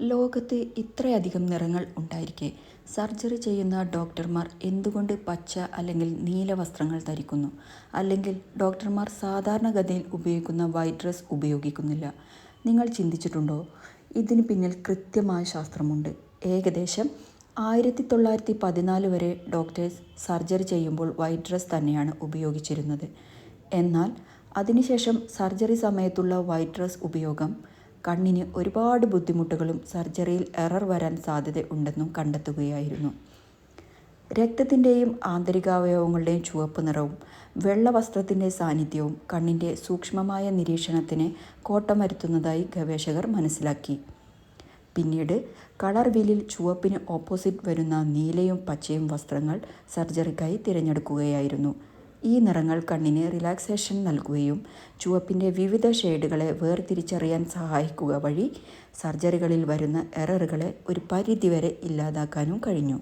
ലോകത്ത് ഇത്രയധികം നിറങ്ങൾ ഉണ്ടായിരിക്കെ. സർജറി ചെയ്യുന്ന ഡോക്ടർമാർ എന്തുകൊണ്ട് പച്ച അല്ലെങ്കിൽ നീല വസ്ത്രങ്ങൾ ധരിക്കുന്നു? അല്ലെങ്കിൽ ഡോക്ടർമാർ സാധാരണഗതിയിൽ ഉപയോഗിക്കുന്ന വൈറ്റ് ഡ്രസ് ഉപയോഗിക്കുന്നില്ല? നിങ്ങൾ ചിന്തിച്ചിട്ടുണ്ടോ? ഇതിന് പിന്നിൽ കൃത്യമായ ശാസ്ത്രമുണ്ട്. ഏകദേശം ആയിരത്തി തൊള്ളായിരത്തി പതിനാല് വരെ ഡോക്ടേഴ്സ് സർജറി ചെയ്യുമ്പോൾ വൈറ്റ് ഡ്രസ് തന്നെയാണ് ഉപയോഗിച്ചിരുന്നത്. എന്നാൽ അതിനുശേഷം സർജറി സമയത്തുള്ള വൈറ്റ് ഡ്രസ് ഉപയോഗം കണ്ണിന് ഒരുപാട് ബുദ്ധിമുട്ടുകളും സർജറിയിൽ എറർ വരാൻ സാധ്യത ഉണ്ടെന്നും കണ്ടെത്തുകയായിരുന്നു. രക്തത്തിന്റെയും ആന്തരികാവയവങ്ങളുടെയും ചുവപ്പ് നിറവും വെള്ള വസ്ത്രത്തിന്റെ സാന്നിധ്യവും കണ്ണിന്റെ സൂക്ഷ്മമായ നിരീക്ഷണത്തിന് കോട്ടം വരുത്തുന്നതായി ഗവേഷകർ മനസ്സിലാക്കി. പിന്നീട് കളർ വീലിൽ ചുവപ്പിന് ഓപ്പോസിറ്റ് വരുന്ന നീലയും പച്ചയും വസ്ത്രങ്ങൾ സർജറിക്കായി തിരഞ്ഞെടുക്കുകയായിരുന്നു. ഈ നിറങ്ങൾ കണ്ണിന് റിലാക്സേഷൻ നൽകുകയും ചുവപ്പിന്റെ വിവിധ ഷെയ്ഡുകളെ വേർതിരിച്ചറിയാൻ സഹായിക്കുക വഴി സർജറികളിൽ വരുന്ന എററുകളെ ഒരു പരിധിവരെ ഇല്ലാതാക്കാനും കഴിഞ്ഞു.